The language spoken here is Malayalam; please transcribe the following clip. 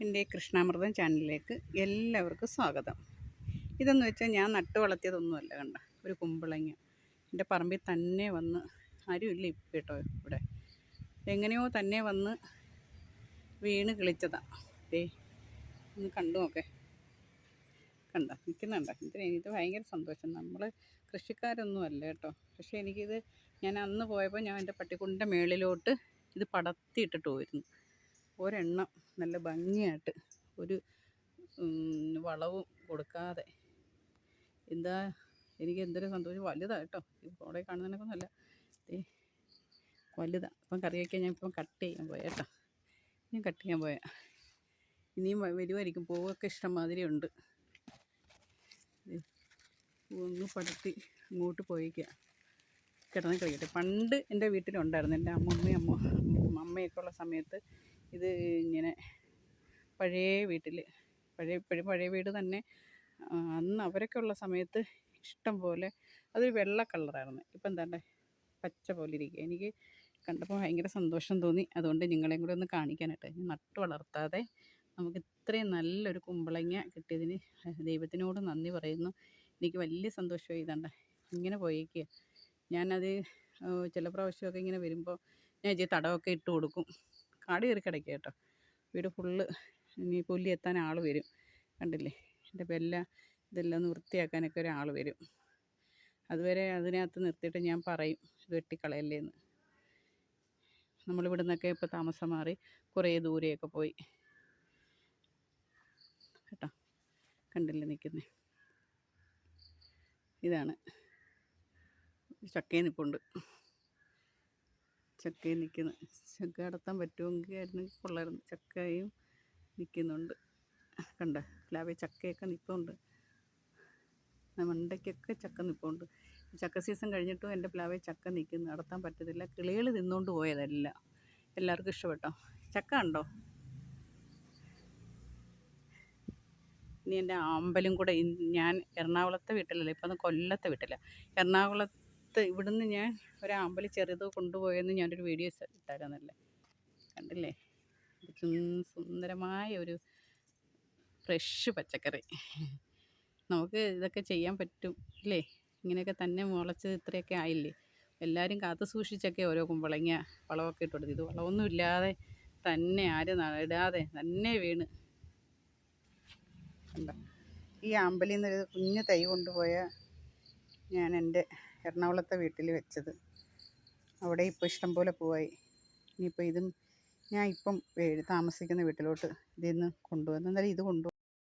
എന്റെ കൃഷ്ണാമൃതം ചാനലിലേക്ക് എല്ലാവർക്കും സ്വാഗതം. ഇതെന്ന് വെച്ചാൽ ഞാൻ നട്ടു വളർത്തിയതൊന്നുമല്ല കണ്ട ഒരു കുമ്പളങ്ങ. എന്റെ പറമ്പിൽ തന്നെ വന്ന് ആരുമില്ല ഇപ്പം കേട്ടോ ഇവിടെ. എങ്ങനെയോ തന്നെ വന്ന് വീണ് കിളിച്ചതാണ് ദേ ഒന്ന് കണ്ടു നോക്കെ. കണ്ട നിൽക്കുന്നുണ്ട. ഇതിന് എനിക്ക് ഭയങ്കര സന്തോഷം. നമ്മൾ കൃഷിക്കാരൊന്നുമല്ല കേട്ടോ. പക്ഷേ എനിക്കിത് ഞാൻ അന്ന് പോയപ്പോൾ ഞാൻ എന്റെ പട്ടിക്കുണ്ടിന്റെ മേളിലോട്ട് ഇത് പടർത്തിയിട്ടിട്ട് പോയിരുന്നു. ഒരെണ്ണം നല്ല ഭംഗിയായിട്ട് ഒരു വളവും കൊടുക്കാതെ. എന്താ എനിക്ക് എന്തൊരു സന്തോഷം. വലുതാണ് കേട്ടോ. ഇവിടെ കാണുന്നതിനൊക്കെ നല്ല വലുതാണ് അപ്പം കറി വയ്ക്കാൻ ഞാൻ ഇപ്പം കട്ട് ചെയ്യാൻ പോയ കേട്ടോ. ഞാൻ കട്ട് ചെയ്യാൻ പോയ. ഇനിയും വരുമായിരിക്കും പൂവൊക്കെ ഇഷ്ടംമാതിരി ഉണ്ട്. ഒന്ന് പടർത്തി അങ്ങോട്ട് പോയിക്കുക കിടന്ന് കളിക്കട്ടെ. പണ്ട് എന്റെ വീട്ടിലുണ്ടായിരുന്നു. എന്റെ അമ്മമ്മയും അമ്മ അമ്മയൊക്കെ ഉള്ള സമയത്ത് ഇത് ഇങ്ങനെ പഴയ വീട്ടിൽ പഴയ ഇപ്പോഴും പഴയ വീട് തന്നെ. അന്ന് അവരൊക്കെ ഉള്ള സമയത്ത് ഇഷ്ടം പോലെ അതൊരു വെള്ള കളറായിരുന്നു. ഇപ്പം എന്താണ്ട്? പച്ച പോലെ ഇരിക്കുക. എനിക്ക് കണ്ടപ്പോൾ ഭയങ്കര സന്തോഷം തോന്നി. അതുകൊണ്ട് നിങ്ങളെയും കൂടെ ഒന്ന് കാണിക്കാനായിട്ട്. നട്ടു വളർത്താതെ നമുക്ക് ഇത്രയും നല്ലൊരു കുമ്പളങ്ങ കിട്ടിയതിന് ദൈവത്തിനോട് നന്ദി പറയുന്നു. എനിക്ക് വലിയ സന്തോഷമായി. ഇതാണ്ട ഇങ്ങനെ പോയേക്കുക ഞാനത് ചില പ്രാവശ്യമൊക്കെ ഇങ്ങനെ വരുമ്പോൾ ഞാൻ ഇച്ചിരി തടമൊക്കെ ഇട്ട് കൊടുക്കും. കാട് കയറി കിടക്കുക കേട്ടോ. വീട് ഫുള്ള് ഇനി പുല്ലി എത്താൻ ആൾ വരും. കണ്ടില്ലേ? എന്റെ ബെല്ല ഇതെല്ലാം ഒന്ന് വൃത്തിയാക്കാനൊക്കെ ഒരാൾ വരും. അതുവരെ അതിനകത്ത് നിർത്തിയിട്ട് ഞാൻ പറയും ഇത് വെട്ടിക്കളയല്ലേ എന്ന് നമ്മളിവിടെ നിന്നൊക്കെ ഇപ്പോൾ താമസം മാറി കുറേ ദൂരെയൊക്കെ പോയി. കേട്ടോ? കണ്ടില്ലേ നിൽക്കുന്നേ? ഇതാണ്. ചക്കയിൽ നിൽപ്പുണ്ട് ചക്കയിൽ നിൽക്കുന്നു ചക്ക അടത്താൻ പറ്റുമെങ്കിൽ ആയിരുന്നെങ്കിൽ കൊള്ളായിരുന്നു ചക്കയും നിൽക്കുന്നുണ്ട്. കണ്ട? പ്ലാവിൽ ചക്കയൊക്കെ നിൽപ്പുണ്ട് മണ്ടയ്ക്കൊക്കെ ചക്ക നിൽപ്പുണ്ട് ചക്ക സീസൺ കഴിഞ്ഞിട്ടും എന്റെ പ്ലാവിൽ ചക്ക നിൽക്കുന്നു. നടത്താൻ പറ്റത്തില്ല. കിളികൾ നിന്നുകൊണ്ട് പോയതല്ല. എല്ലാവർക്കും ഇഷ്ടപ്പെട്ടോ? ചക്ക ഉണ്ടോ ഇനി എന്റെ ആമ്പലും കൂടെ ഞാൻ എറണാകുളത്തെ വീട്ടിലല്ല? ഇപ്പം കൊല്ലത്തെ വീട്ടിലാണ് എറണാകുളത്ത് ഇവിടുന്ന് ഞാൻ ഒരു ആമ്പലി ചെറുത് കൊണ്ടുപോയെന്ന് ഞാനൊരു വീഡിയോ ഇട്ടായിരുന്നല്ലേ? കണ്ടില്ലേ? സുന്ദരമായ ഒരു ഫ്രഷ് പച്ചക്കറി. നമുക്ക് ഇതൊക്കെ ചെയ്യാൻ പറ്റും ഇല്ലേ? ഇങ്ങനെയൊക്കെ തന്നെ മുളച്ച് ഇത്രയൊക്കെ ആയില്ലേ? എല്ലാവരും കാത്തു സൂക്ഷിച്ചൊക്കെ ഓരോ കുമ്പളങ്ങ വളമൊക്കെ ഇട്ട് കൊടുത്തു. ഇത് വളമൊന്നും ഇല്ലാതെ തന്നെ ആരും ഇടാതെ തന്നെ വീണ്. ഈ അമ്പലിൽ നിന്നൊരു കുഞ്ഞു തൈ കൊണ്ടുപോയ ഞാൻ എന്റെ എറണാകുളത്തെ വീട്ടിൽ വെച്ചത്. അവിടെ ഇപ്പോൾ ഇഷ്ടം പോലെ പൂവായി. ഇനിയിപ്പോൾ ഇതും ഞാൻ ഇപ്പം താമസിക്കുന്ന വീട്ടിലോട്ട് ഇതിൽ നിന്ന് കൊണ്ടുവന്നു എന്നാലും ഇത് കൊണ്ടു